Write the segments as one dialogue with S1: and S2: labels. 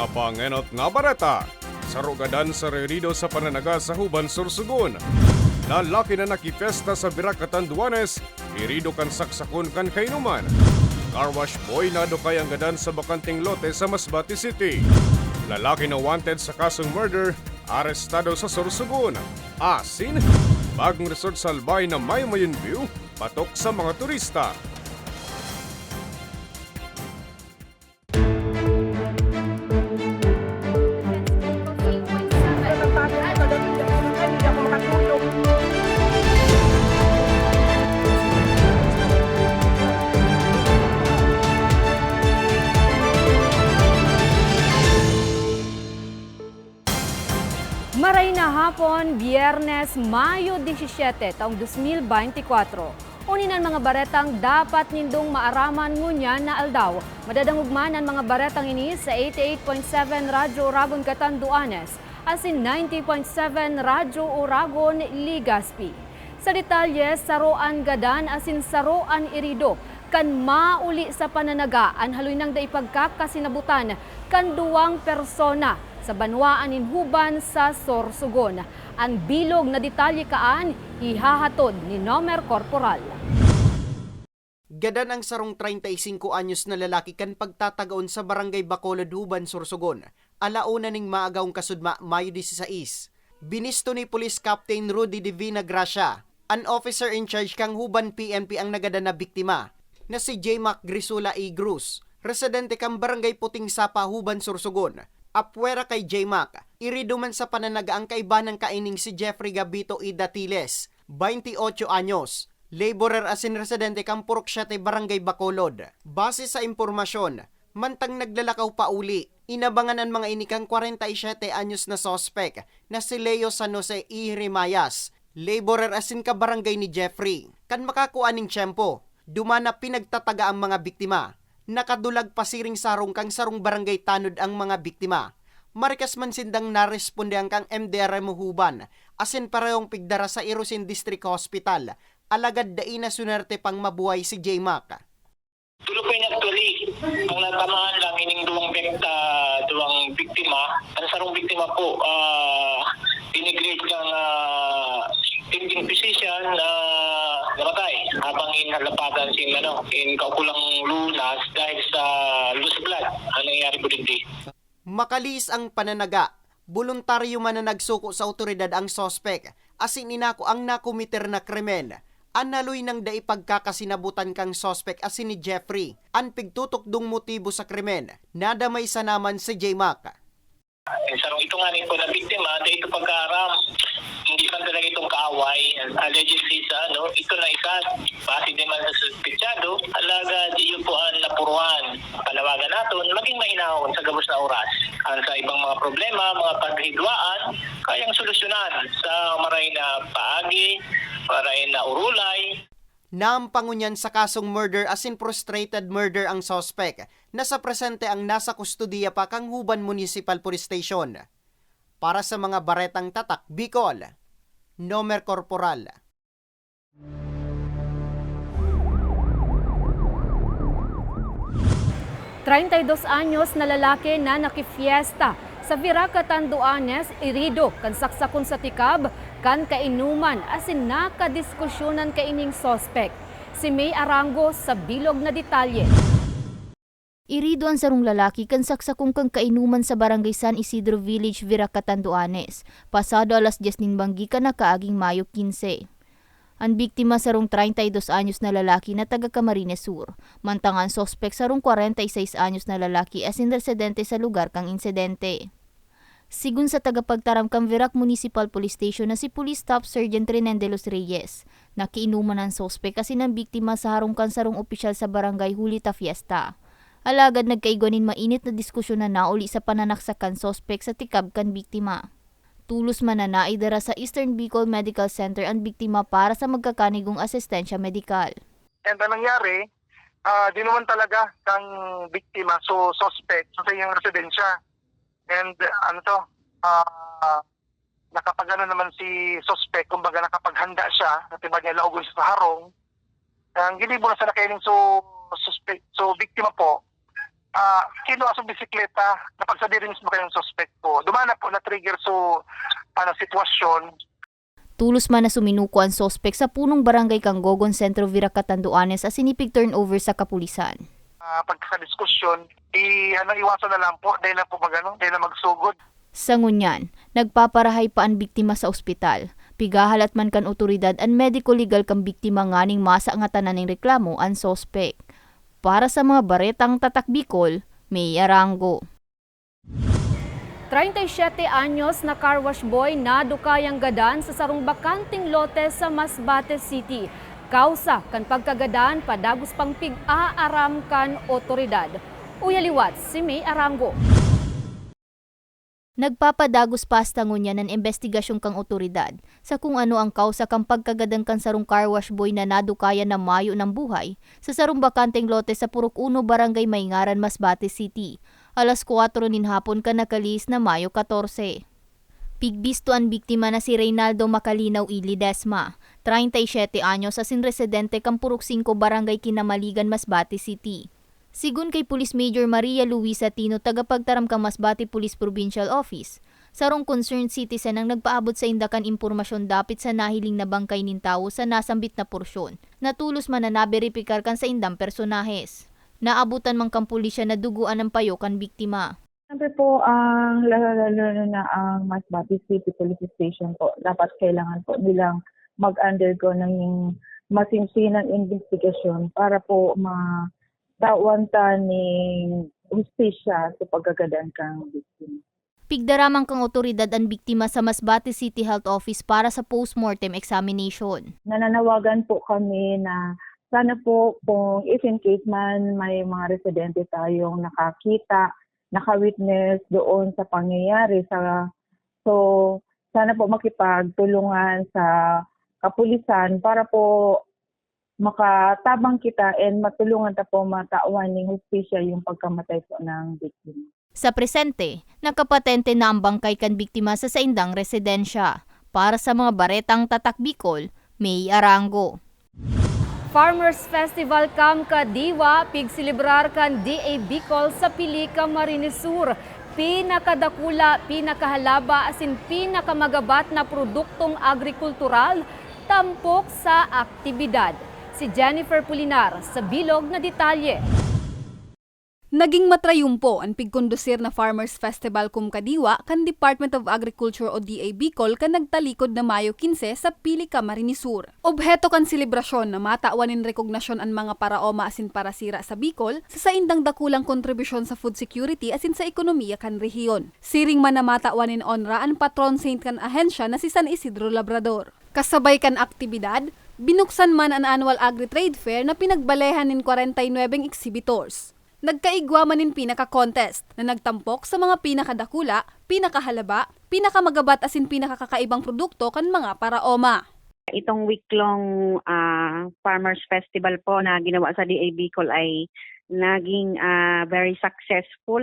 S1: Nga pangenot nga barata, sa rugadan sa rerido sa pananaga sa Huban, Sursugun. Lalaki na nakipesta sa Birakatan Duanes, irido kan saksakon kan kainuman. Carwash boy na do kay ang gadan sa bakanting lote sa Masbate City. Lalaki na wanted sa kasong murder, arestado sa Sursugun. Asin, bagong resort sa Albay na may mayon view, patok sa mga turista.
S2: Na hapon, Biyernes, Mayo 17, taong 2024. Unin ang mga baretang dapat nindong maaraman ngunyan na aldaw. Madadangugman ang mga baretang ini sa 88.7 Radyo Uragon Catanduanes asin 90.7 Radyo Uragon Ligaspi. Sa detalye, saroan gadan asin saroan irido kan mauli sa pananagaan haloy nang daipagkakasinabutan kan duwang persona sa Banwaan Inhuban sa Sorsogon. Ang bilog na detalye kaan ihahatod ni Nomer Corporal.
S3: Gadan ang sarong 35 anyos na lalaki kan pagtatagaon sa barangay Bacolod, Huban, Sorsogon. Alauna ning maagawng kasudma, Mayo 16. Binisto ni Police Captain Rudy Divina Gracia, an officer in charge kang Huban PNP ang nagada na biktima, na si J. Mac Grisula E. Cruz, residente kang barangay Puting Sapa, Huban, Sorsogon. Apwera kay J. Mac, iriduman sa pananaga ang kaiba ng kaining si Jeffrey Gabito E. Datiles, 28 anyos, laborer asin residente kang Purok Siete, Barangay Bacolod. Base sa impormasyon, mantang naglalakaw pa uli, inabangan ang mga inikang 47 anyos na sospek na si Leo San Jose E. Rimayas, laborer asin ka barangay ni Jeffrey. Kan makakuha ning tiyempo, dumana pinagtataga ang mga biktima. Nakadulag pasiring sarong kang sarong barangay tanod ang mga biktima. Marikas man sindang naresponde ang kang MDRM Huban, asin parehong pigdara sa Irusin District Hospital, alagad daina sunerte pang mabuhay si J. Mac.
S4: Tulo pa actually. Ang natamaan lang ining duwang bikta, duwang biktima. Ang sarong biktima po, ah dinigrade kang uh, thinking physician na namatay habang inhalapatan si ano, in kaukulang lunas dahil sa loose blood. Ang nangyari po din di.
S3: Makalis ang pananaga. Voluntaryo man na nagsuko sa otoridad ang sospek, asin inako ang nakumiter na krimen. Analoy ng daipagkakasinabutan kang sospek asin ni Jeffrey, ang pigtutok dung motibo sa krimen, nadamay sa naman si J. Mac.
S4: Ang sarong ito nga rin po na biktima, dahil ito pagkaram, hindi man talaga itong kaaway. Allegedly sa ano, ito na isa, base din man sa suspitsado, alaga di yun po ang napuruan. Panawagan natin, maging mainahon sa gabos na oras. Ang sa ibang mga problema, mga paghidwaan, kayang solusyonan sa maray na paagi, maray na urulay,
S3: Naampangunyan sa kasong murder as in frustrated murder ang sospek. Nasa presente ang nasa kustudiya pa kang Huban Municipal Police Station. Para sa mga baretang tatak, Bicol, Nomer Corporal.
S2: dos anyos na lalaki na nakifiesta sa Viracatan Duanes, irido kan saksakon sa tikab, kan kainuman asin nakadiskusyonan kaining sospek. Si May Arango sa bilog na detalye.
S5: Irido ang sarong lalaki kan saksakong kang kainuman sa barangay San Isidro Village, Viracatan, Duanes. Pasado alas 10 ning banggi ka na kaaging Mayo 15. Ang biktima sarong 32 anyos na lalaki na taga Camarines Sur. Mantangan sospek sarong 46 anyos na lalaki as residente sa lugar kang insidente. Sigun sa tagapagtaram kang Virac Municipal Police Station na si Police Staff Sergeant Renen de los Reyes, nakiinuman ang sospek kasi ng biktima sa harong kan sarong opisyal sa barangay Hulita Fiesta. Alagad nagkaigwanin mainit na diskusyon na nauli sa pananaksakan sospek sa tikab kan biktima. Tulos man na naidara sa Eastern Bicol Medical Center ang biktima para sa magkakanigong asistensya medikal.
S6: And ang nangyari, ah di naman talaga kang biktima, so suspect sa iyang residensya. And uh, ano to, ah nakapagano naman si suspect, kumbaga nakapaghanda siya, natibag niya laugon sa harong. Ang gilibo na sa nakailing so suspect, so biktima po, ah kilo asong bisikleta, napagsabi rin mismo kayong suspect po. Dumana po na trigger so ano, sitwasyon
S5: Tulos man na suminuko ang sospek sa punong barangay Kanggogon Sentro Viracatan Duanes as sinipig turnover sa kapulisan.
S6: uh, pagkakadiskusyon, i, ano, iwasan na lang po, dahil na po magano, dahil na magsugod.
S5: Sa ngunyan, nagpaparahay pa ang biktima sa ospital. Pigahalat man kan otoridad an medico legal kang biktima nganing masa nga tanan ng reklamo ang sospek. Para sa mga baretang tatak Bicol, may arango.
S2: 37 anyos na car wash boy na dukayang gadan sa sarong bakanting lote sa Masbate City. Kausa kan pagkagadan padagos pang pig-aaram kan otoridad. Uyaliwat si May Arango.
S5: Nagpapadagos pasta ngunya ng investigasyon kang otoridad sa kung ano ang kausa kang pagkagadang kan sarong car wash boy na nadukaya na mayo ng buhay sa sarong bakanteng lote sa Purok 1 Barangay Maingaran, Masbate City. Alas 4 nin hapon ka nakalis na Mayo 14. Pigbisto ang biktima na si Reynaldo Macalinaw Ili Desma, 37 anyos sa sinresidente kang Purok 5 Barangay Kinamaligan, Masbate City. Sigun kay Police Major Maria Luisa Tino tagapagtaram kang Masbate Police Provincial Office, sarong concerned citizen ang nagpaabot sa indakan impormasyon dapit sa nahiling na bangkay nin tao sa nasambit na porsyon, na tulos man na naberipikar kan sa indang personahes. Naabutan man kang pulisya na duguan ng payo kan biktima.
S7: Siyempre po, ang lalo na ang Masbate City Police Station po, dapat kailangan po nilang mag-undergo ng masinsinang investigasyon para po ma-tawanta ng justisya sa pagkagadan kang biktima.
S5: Pigdaramang kang otoridad ang biktima sa Masbate City Health Office para sa postmortem examination.
S7: Nananawagan po kami na sana po kung if in case man may mga residente tayong nakakita, naka-witness doon sa pangyayari sa so sana po makipagtulungan sa kapulisan para po makatabang kita and matulungan ta po matawan ng hustisya yung pagkamatay po ng biktima.
S5: Sa presente, nakapatente na ang bangkay kan biktima sa saindang residensya. Para sa mga baretang tatak Bicol, May Arango.
S2: Farmers Festival Kam Kadiwa pigsilibrar kan DA Bicol sa Pilika Marines Sur. Pinakadakula, pinakahalaba asin pinakamagabat na produktong agrikultural tampok sa aktibidad. Si Jennifer Pulinar sa bilog na detalye.
S8: Naging matrayumpo ang pigkondusir na Farmers Festival kum Kadiwa kan Department of Agriculture o DA Bicol kan nagtalikod na Mayo 15 sa Pili Camarines Sur. Obheto kan selebrasyon na mataawanin rekognasyon ang mga paraoma asin parasira sa Bicol sa saindang dakulang kontribusyon sa food security asin sa ekonomiya kan rehiyon. Siring man na mataawanin onra ang patron saint kan ahensya na si San Isidro Labrador. Kasabay kan aktibidad, binuksan man ang annual agri-trade fair na pinagbalehan nin 49 exhibitors. Nagkaigwa man nin pinaka-contest na nagtampok sa mga pinakadakula, pinakahalaba, pinakamagabat asin pinakakakaibang produkto kan mga paraoma.
S9: Itong week-long ah, Farmers Festival po na ginawa sa DA Bicol ay naging ah, very successful.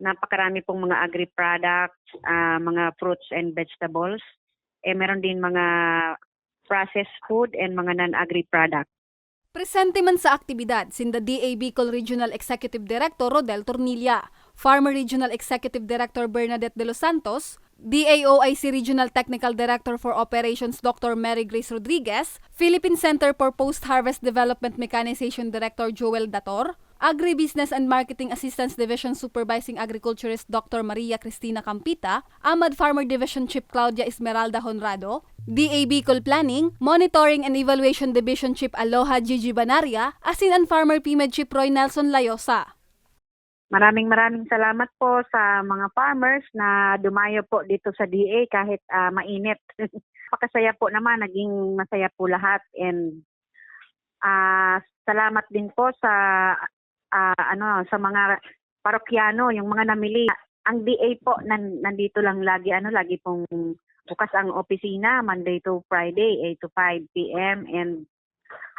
S9: Napakarami pong mga agri-products, ah, mga fruits and vegetables. Eh, meron din mga processed food and mga non-agri products.
S8: Presente man sa aktibidad sinda DA Bicol Regional Executive Director Rodel Tornilla, Farmer Regional Executive Director Bernadette De Los Santos, DAOIC Regional Technical Director for Operations Dr. Mary Grace Rodriguez, Philippine Center for Post-Harvest Development Mechanization Director Joel Dator, Agribusiness and Marketing Assistance Division Supervising Agriculturist Dr. Maria Cristina Campita, Amad Farmer Division Chief Claudia Esmeralda Honrado, DA Bicol Planning, Monitoring and Evaluation Division Chief Aloha Gigi Banaria, asin ang Farmer PMED Chief Roy Nelson Layosa.
S9: Maraming maraming salamat po sa mga farmers na dumayo po dito sa DA kahit ah, mainit. Pakasaya po naman, naging masaya po lahat and ah, salamat din po sa ah, ano sa mga parokyano, yung mga namili. Ang DA po nan, nandito lang lagi ano lagi pong bukas ang opisina Monday to Friday 8 to 5 PM and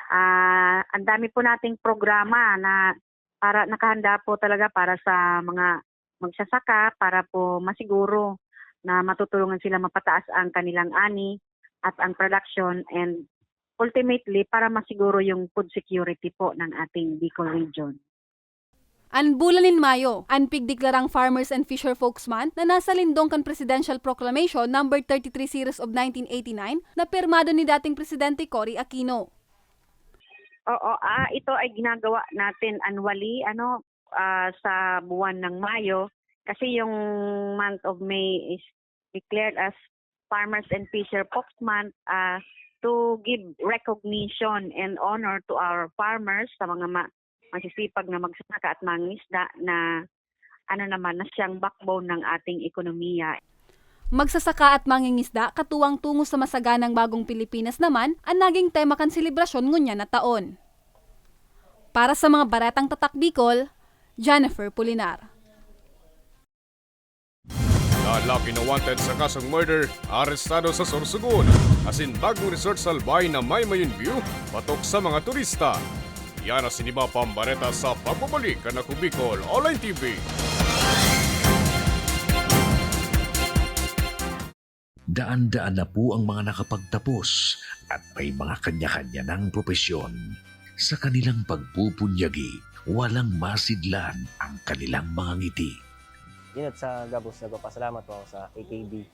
S9: ah ang dami po nating programa na para nakahanda po talaga para sa mga magsasaka para po masiguro na matutulungan sila mapataas ang kanilang ani at ang production and ultimately para masiguro yung food security po ng ating Bicol region.
S8: An bulanin Mayo, an pigdeklarang Farmers and Fisher Folks Month na nasa lindong kan Presidential Proclamation number 33 series of 1989 na pirmado ni dating Presidente Cory Aquino.
S9: Oo, ah, ito ay ginagawa natin annually ano ah, sa buwan ng Mayo kasi yung month of May is declared as Farmers and Fisher Folks Month ah, to give recognition and honor to our farmers sa mga ma- masisipag na magsasaka at mangisda na ano naman na siyang backbone ng ating ekonomiya.
S8: Magsasaka at mangingisda katuwang tungo sa masaganang bagong Pilipinas naman ang naging tema kan selebrasyon ngunya na taon. Para sa mga baratang tatak Bicol, Jennifer Pulinar.
S1: Lalaki na wanted sa kasong murder, arestado sa Sorsogon. Asin bagong resort sa Albay na may mayon view, patok sa mga turista. Yan ang siniba pambareta sa pagbabalik na Kubicol Online TV.
S10: Daan-daan na po ang mga nakapagtapos at may mga kanya-kanya ng propesyon. Sa kanilang pagpupunyagi, walang masidlan ang kanilang mga ngiti.
S11: Inot sa Gabos, nagpapasalamat po ako sa AKB.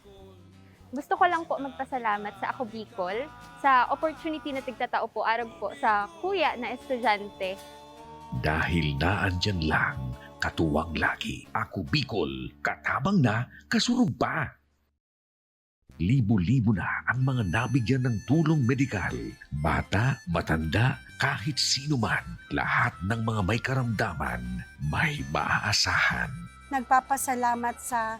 S12: Gusto ko lang po magpasalamat sa Ako Bicol sa opportunity na tigtatao po arab po sa kuya na estudyante.
S10: Dahil naandyan lang, katuwang lagi, ako Bicol, katabang na, kasurog pa. Libo-libo na ang mga nabigyan ng tulong medikal. Bata, matanda, kahit sino man, lahat ng mga may karamdaman, may maaasahan.
S13: nagpapasalamat sa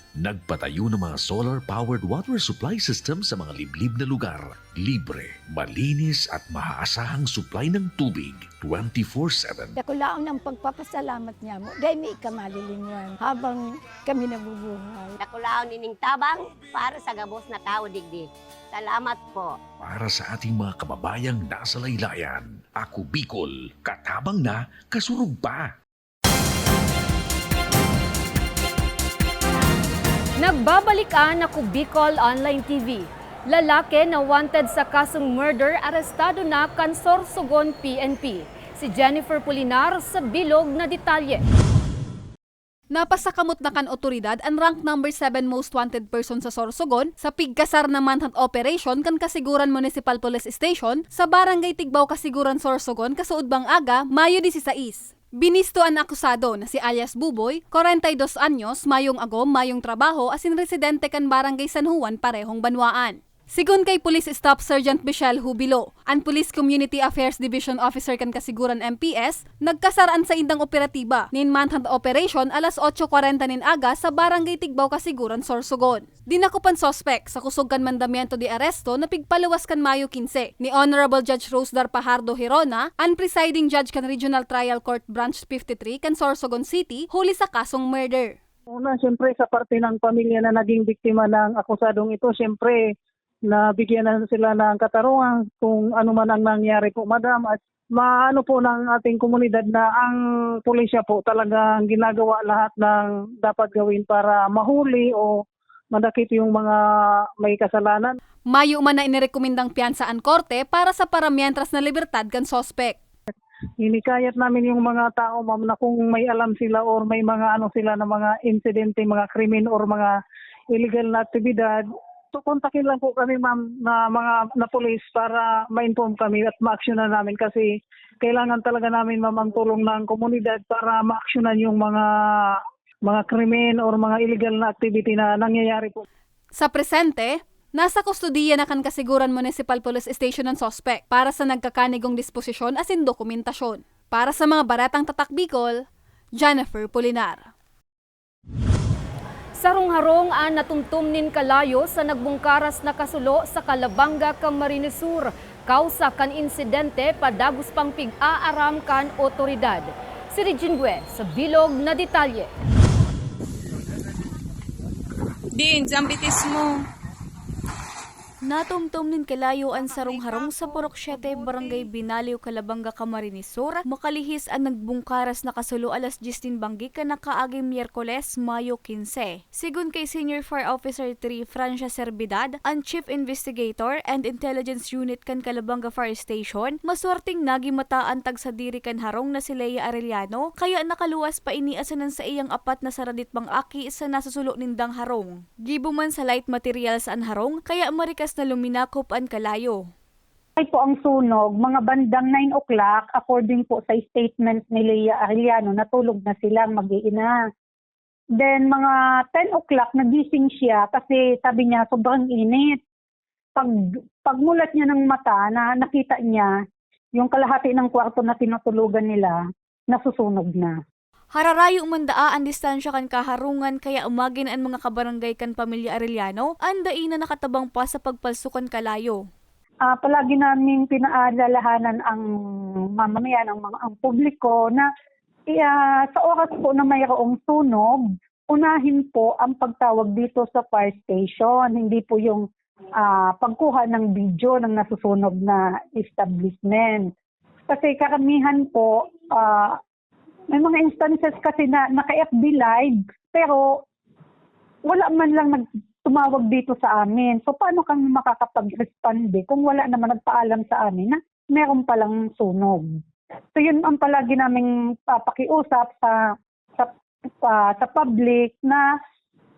S10: Nagpatayo ng mga solar-powered water supply system sa mga liblib na lugar. Libre, malinis at maaasahang supply ng tubig 24-7.
S13: Dako laon ng pagpapasalamat niya mo. Dahil may kamalilingan habang kami nabubuhay.
S12: Nakulaon nining tabang para sa gabos na tao digdi. Salamat po.
S10: Para sa ating mga kababayang nasa laylayan, ako Bicol, katabang na, kasurog pa.
S2: Nagbabalikan ako Bicol Online TV. Lalaki na wanted sa kasong murder arestado na kan Sorsogon PNP. Si Jennifer Pulinar sa bilog na detalye.
S8: Napasakamot na kan otoridad ang rank number 7 most wanted person sa Sorsogon sa pigkasar na manhunt operation kan Kasiguran Municipal Police Station sa Barangay Tigbaw Kasiguran Sorsogon kasuudbang aga Mayo 16. Binisto ang akusado na si alias Buboy, 42 anyos, mayong agom, mayong trabaho asin residente kan Barangay San Juan parehong banwaan. Sigun kay Police Staff Sergeant Michelle Hubilo, ang Police Community Affairs Division Officer kan Kasiguran MPS, nagkasaraan sa indang operatiba nin manhunt operation alas 8.40 nin aga sa Barangay Tigbaw Kasiguran, Sorsogon. Dinakupan sospek sa kusog kan mandamiento di aresto na pigpaluwas kan Mayo 15 ni Honorable Judge Rosdar Pajardo Hirona, ang presiding judge kan Regional Trial Court Branch 53 kan Sorsogon City, huli sa kasong murder.
S14: Una, siyempre sa parte ng pamilya na naging biktima ng akusadong ito, siyempre nabigyan na sila ng katarungan kung ano man ang nangyari po, madam. At maano po ng ating komunidad na ang pulisya po talagang ginagawa lahat ng dapat gawin para mahuli o madakip yung mga may kasalanan.
S8: Mayo man na inirekomendang piyansa ang korte para sa paramientras na libertad kan sospek.
S14: Hinikayat namin yung mga tao, ma'am, na kung may alam sila or may mga ano sila na mga insidente, mga krimen or mga illegal na aktibidad, So, kontakin lang po kami ma'am na mga na police para ma-inform kami at ma-action na namin kasi kailangan talaga namin ma'am ang tulong ng komunidad para ma-actionan yung mga mga krimen or mga illegal na activity na nangyayari po.
S8: Sa presente, nasa kustudiya na kan Kasiguran Municipal Police Station ng sospek para sa nagkakanigong disposisyon asin dokumentasyon. Para sa mga baratang tatak Bicol, Jennifer Polinar.
S2: Sarong-harong ang natumtum nin kalayo sa nagbungkaras na kasulo sa Calabanga, Camarines Sur. Kausa kan insidente padagos pang pig-aaram kan otoridad. Si Regine sa bilog na detalye.
S15: Din, zambitis mo.
S16: Natumtom nin kalayo ang sarong-harong sa Purok 7, Barangay Binaliw, Calabanga, Camarines Sur. Makalihis ang nagbungkaras na kasulo alas 10 banggi ka nakaaging Miyerkules, Mayo 15. Sigun kay Senior Fire Officer 3 Francia Servidad, ang Chief Investigator and Intelligence Unit kan Calabanga Fire Station, maswerteng nagi mataan tag sa diri kan harong na si Leia Arellano, kaya nakaluwas pa iniasanan sa iyang apat na saradit bang aki sa nasusulo nindang harong. Gibo man sa light materials an harong, kaya marikas na luminakop an kalayo.
S15: Ay po ang sunog, mga bandang 9 o'clock, according po sa statement ni Leia Arellano, natulog na silang mag-iina. Then mga 10 o'clock, nagising siya kasi sabi niya sobrang init. Pag, pagmulat niya ng mata, na nakita niya yung kalahati ng kwarto na tinutulugan nila, nasusunog na.
S16: Hararayo mandaa ang distansya kan kaharungan kaya umagin ang mga kabarangay kan pamilya Arellano, anday na nakatabang pa sa pagpalsukan kalayo.
S15: Ah, palagi namin pinaalalahanan ang mamamayan, ang mga ang publiko na iya, sa oras po na mayroong sunog, unahin po ang pagtawag dito sa fire station, hindi po yung ah, pagkuha ng video ng nasusunog na establishment. Kasi karamihan po, ah, may mga instances kasi na naka-FB live, pero wala man lang nag tumawag dito sa amin. So paano kami makakapag-respond eh, kung wala naman nagpaalam sa amin na meron palang sunog. So yun ang palagi naming papakiusap sa sa ah, sa public na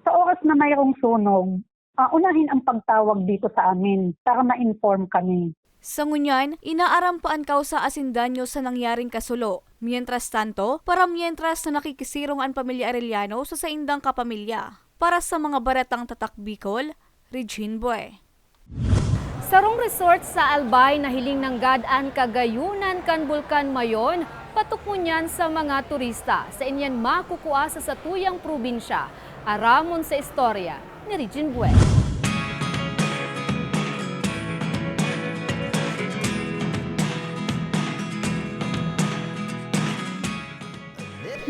S15: sa oras na mayroong sunog, ah, unahin ang pagtawag dito sa amin para ma-inform kami.
S16: Sa ngunyan, inaarampaan kaw sa asindanyo sa nangyaring kasulo. Mientras tanto, para mientras na nakikisirong ang pamilya Arellano sa saindang kapamilya. Para sa mga baratang tatak Bicol, Regine Boy.
S2: Sarong resort sa Albay na hiling ng Gadaan Kagayunan kan Bulkan Mayon, patukunyan sa mga turista. Sa inyan makukuha sa satuyang probinsya. Aramon sa istorya ni Regine.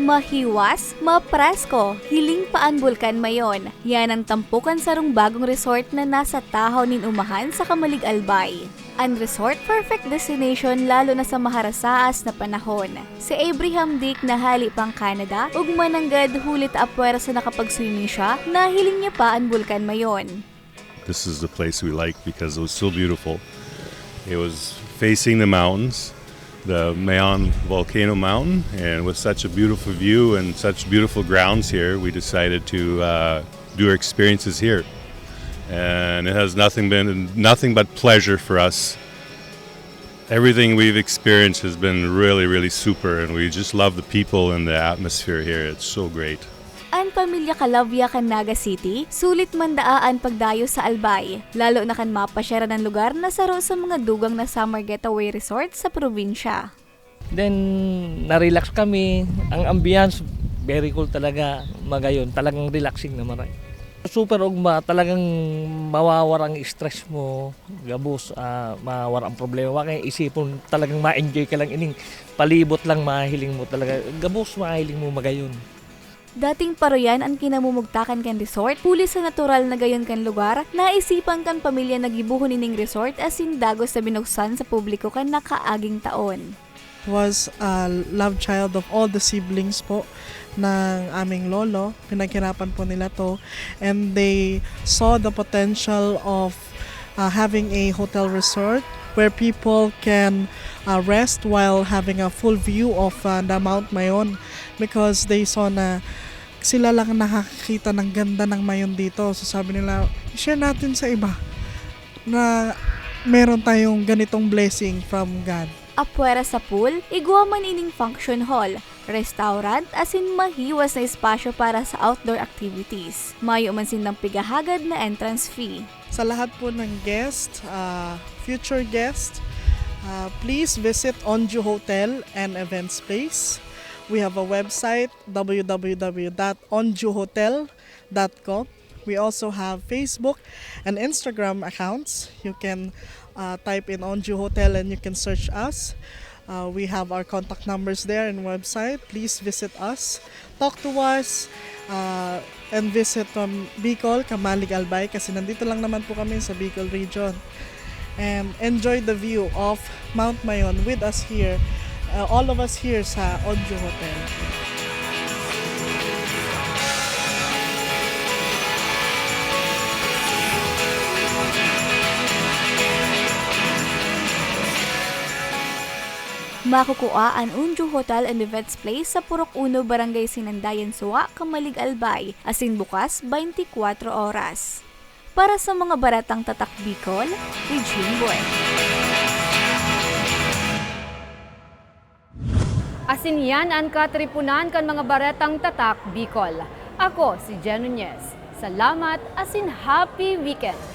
S16: Mahiwas, mapresko, hiling paan bulkan mayon. Yan ang tampukan sarong bagong resort na nasa tahaw nin umahan sa Kamalig Albay. Ang resort perfect destination lalo na sa maharasaas na panahon. Si Abraham Dick na hali pang Canada, ug mananggad hulit apwera sa nakapag-swimming siya, na hiling niya pa ang bulkan mayon.
S17: This is the place we like because it was so beautiful. It was facing the mountains, the Mayon volcano mountain, and with such a beautiful view and such beautiful grounds here, we decided to uh, do our experiences here. And it has nothing been nothing but pleasure for us. Everything we've experienced has been really, really super, and we just love the people and the atmosphere here. It's so great.
S16: Ang pamilya Kalavia kan Naga City, sulit mandaan pagdayo sa Albay, lalo na kan mapasyara ng lugar na saro sa mga dugang na summer getaway resort sa probinsya.
S18: Then, na-relax kami. Ang ambience, very cool talaga. Magayon, talagang relaxing naman. Super ugma, talagang mawawarang stress mo, gabos, uh, mawara ang problema. Kaya isipon talagang ma-enjoy ka lang ining palibot lang mahiling mo talaga. Gabos mahiling mo magayon.
S16: Dating paroyan ang kinamumugtakan kan resort, puli sa natural na gayon kan lugar, naisipan kan pamilya nagibuhon ining resort as dagos sa binuksan sa publiko kan nakaaging taon.
S19: was a love child of all the siblings po ng aming lolo. Pinaghirapan po nila to. And they saw the potential of uh, having a hotel resort where people can uh, rest while having a full view of uh, the Mount Mayon because they saw na sila lang nakakita ng ganda ng Mayon dito. So sabi nila, share natin sa iba na meron tayong ganitong blessing from God.
S16: Apwera sa pool, igwa man ining function hall, restaurant asin mahiwas na espasyo para sa outdoor activities. Mayo man sinang pigahagad na entrance fee.
S19: Sa lahat po ng guest, uh, future guest, uh, please visit Onju Hotel and Events Space. We have a website www.onjuhotel.com. We also have Facebook and Instagram accounts. You can uh, type in Onju Hotel and you can search us. Uh, we have our contact numbers there and website. Please visit us, talk to us, uh, and visit um, Bicol, Kamalig Albay kasi nandito lang naman po kami sa Bicol region. And enjoy the view of Mount Mayon with us here, uh, all of us here sa Onjo Hotel.
S16: Makukuha ang Unju Hotel and Events Place sa Purok Uno, Barangay Sinandayan, Suwa, Kamalig, Albay, asin bukas 24 oras. Para sa mga baratang tatak Bicol, Regine Boy.
S2: Asin yan ang katripunan kan mga baretang tatak Bicol. Ako si Jen Nunez. Salamat asin happy weekend!